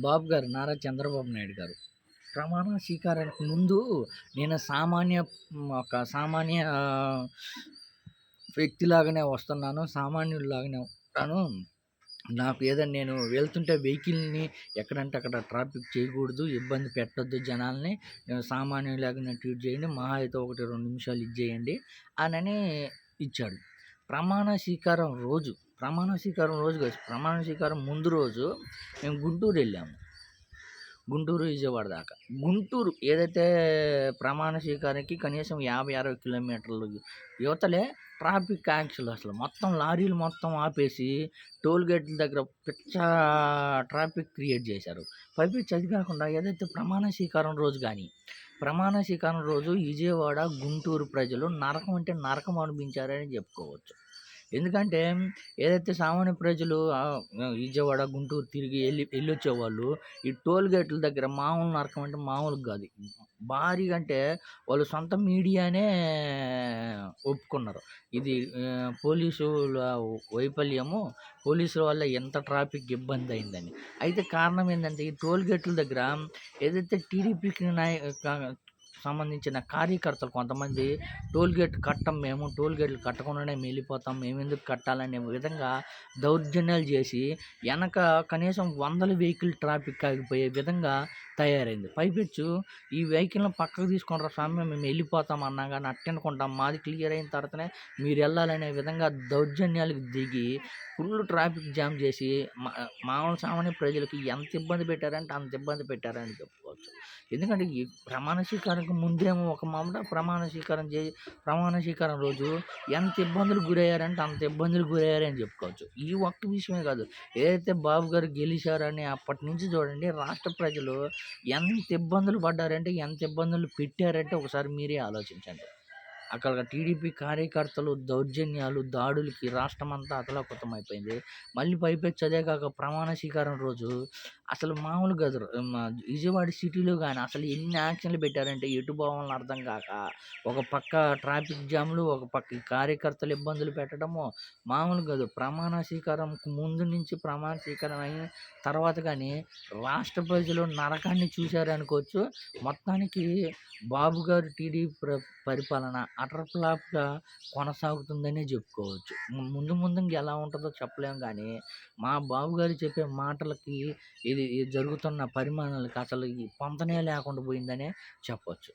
బాబు గారు నారా చంద్రబాబు నాయుడు గారు. ప్రమాణ స్వీకారానికి ముందు నేను సామాన్య ఒక సామాన్య వ్యక్తిలాగానే వస్తున్నాను సామాన్యుడిలాగానే ఉంటాను. నాకు ఏదైనా నేను వెళ్తుంటే వెహికల్ని ఎక్కడంటే అక్కడ ట్రాఫిక్ చేయకూడదు ఇబ్బంది పెట్టొద్దు జనాల్ని. నేను సామాన్యులాగానే ట్రీట్ చేయండి మహా అయితే ఒకటి రెండు నిమిషాలు ఇచ్చేయండి అని ఇచ్చాడు. ప్రమాణ స్వీకారం రోజు ప్రమాణ స్వీకారం రోజు కాదు ప్రమాణ స్వీకారం ముందు రోజు మేము గుంటూరు వెళ్ళాము. గుంటూరు విజయవాడ దాకా. గుంటూరు ఏదైతే ప్రమాణ స్వీకారానికి కనీసం యాభై అరవై కిలోమీటర్లు యువతలే ట్రాఫిక్ యాక్సిల్ అసలు. మొత్తం లారీలు మొత్తం ఆపేసి టోల్ గేట్ల దగ్గర పిచ్చ ట్రాఫిక్ క్రియేట్ చేశారు. పైపించి అది కాకుండా ఏదైతే ప్రమాణ స్వీకారం రోజు కానీ ప్రమాణ స్వీకారం రోజు విజయవాడ గుంటూరు ప్రజలు నరకం అంటే నరకం అనిపించారని చెప్పుకోవచ్చు. ఎందుకంటే ఏదైతే సామాన్య ప్రజలు విజయవాడ గుంటూరు తిరిగి వెళ్ళి వెళ్ళొచ్చేవాళ్ళు ఈ టోల్ గేట్ల దగ్గర మామూలు నరకం అంటే మామూలు కాదు. భారీగా అంటే వాళ్ళు సొంత మీడియానే ఒప్పుకున్నారు. ఇది పోలీసుల వైఫల్యము పోలీసుల వల్ల ఎంత ట్రాఫిక్ ఇబ్బంది అయిందని. అయితే కారణం ఏంటంటే ఈ టోల్ గేట్ల దగ్గర ఏదైతే టీడీపీకి నాయ సంబంధించిన కార్యకర్తలు కొంతమంది టోల్గేట్ కట్టం మేము టోల్గేట్లు కట్టకుండానే మిగిలిపోతాం వెళ్ళిపోతాం మేము ఎందుకు కట్టాలనే విధంగా దౌర్జన్యాలు చేసి వెనక కనీసం వందల వెహికల్ ట్రాఫిక్ ఆగిపోయే విధంగా తయారైంది. పైపెచ్చు ఈ వెహికల్ని పక్కకు తీసుకొని స్వామి మేము వెళ్ళిపోతాం అన్నా కానీ అట్టనుకుంటాం మాది క్లియర్ అయిన తర్వాతనే మీరు వెళ్ళాలనే విధంగా దౌర్జన్యాలకు దిగి ఫుల్ ట్రాఫిక్ జామ్ చేసి మా మామూలు సామాన్య ప్రజలకు ఎంత ఇబ్బంది పెట్టారంటే అంత ఇబ్బంది పెట్టారని చేసుకోవచ్చు. ఎందుకంటే ఈ ప్రమాణ స్వీకారానికి ముందేమో ఒక మాట ప్రమాణ స్వీకారం చే ప్రమాణ స్వీకారం రోజు ఎంత ఇబ్బందులు గురయ్యారంటే అంత ఇబ్బందులు గురయ్యారని చెప్పుకోవచ్చు. ఈ ఒక్క విషయమే కాదు. ఏదైతే బాబు గారు గెలిచారని అప్పటి నుంచి చూడండి రాష్ట్ర ప్రజలు ఎంత ఇబ్బందులు పడ్డారంటే ఎంత ఇబ్బందులు పెట్టారంటే ఒకసారి మీరే ఆలోచించండి. అక్కడ టీడీపీ కార్యకర్తలు దౌర్జన్యాలు దాడులకి రాష్ట్రం అంతా అతలాకుతం అయిపోయింది మళ్ళీ పైపే అదే కాక ప్రమాణ స్వీకారం రోజు అసలు మామూలు కాదు. విజయవాడ సిటీలో కానీ అసలు ఎన్ని యాక్షన్లు పెట్టారంటే ఎటు పోవాలని అర్థం కాక ఒక పక్క ట్రాఫిక్ జామ్లు ఒక పక్క కార్యకర్తలు ఇబ్బందులు పెట్టడము మామూలు కాదు. ప్రమాణ స్వీకారం ముందు నుంచి ప్రమాణ స్వీకారం అయిన తర్వాత కానీ రాష్ట్ర ప్రజలు నరకాన్ని చూశారనుకోవచ్చు. మొత్తానికి బాబు గారు టీడీపీ పరిపాలన అటర్ ఫ్లాప్గా కొనసాగుతుందనే చెప్పుకోవచ్చు. ముందు ముందు ఇంకా ఎలా ఉంటుందో చెప్పలేము కానీ మా బాబు గారు చెప్పే మాటలకి ఇది జరుగుతున్న పరిమాణాలకి అసలు ఈ పొంతనే లేకుండా పోయిందనే చెప్పొచ్చు.